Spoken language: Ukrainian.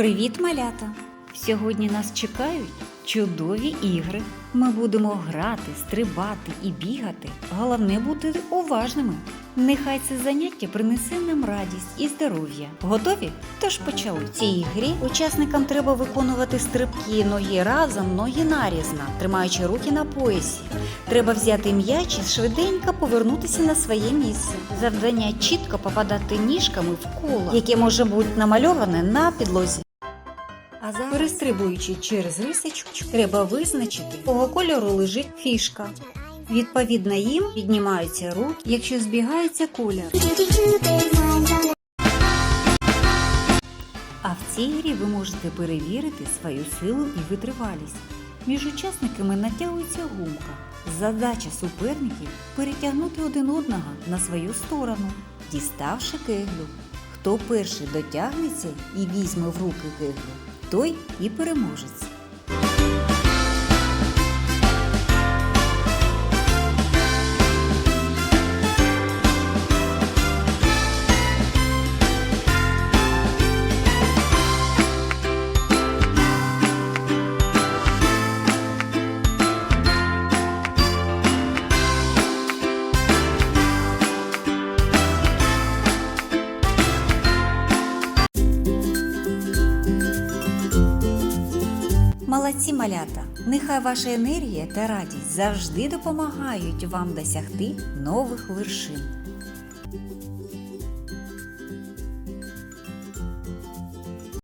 Привіт, малята! Сьогодні нас чекають чудові ігри. Ми будемо грати, стрибати і бігати. Головне бути уважними. Нехай це заняття принесе нам радість і здоров'я. Готові? Тож почали. В цій грі учасникам треба виконувати стрибки ноги разом, ноги нарізно, тримаючи руки на поясі. Треба взяти м'яч і швиденько повернутися на своє місце. Завдання чітко попадати ніжками в коло, яке може бути намальоване на підлозі. А зараз, перестрибуючи через рисочку, треба визначити, якого кольору лежить фішка. Відповідно їм піднімаються руки, якщо збігається колір. А в цій грі ви можете перевірити свою силу і витривалість. Між учасниками натягується гумка. Задача суперників перетягнути один одного на свою сторону, діставши кеглю. Хто перший дотягнеться і візьме в руки кеглю, той і переможець. Молодці малята! Нехай ваша енергія та радість завжди допомагають вам досягти нових вершин.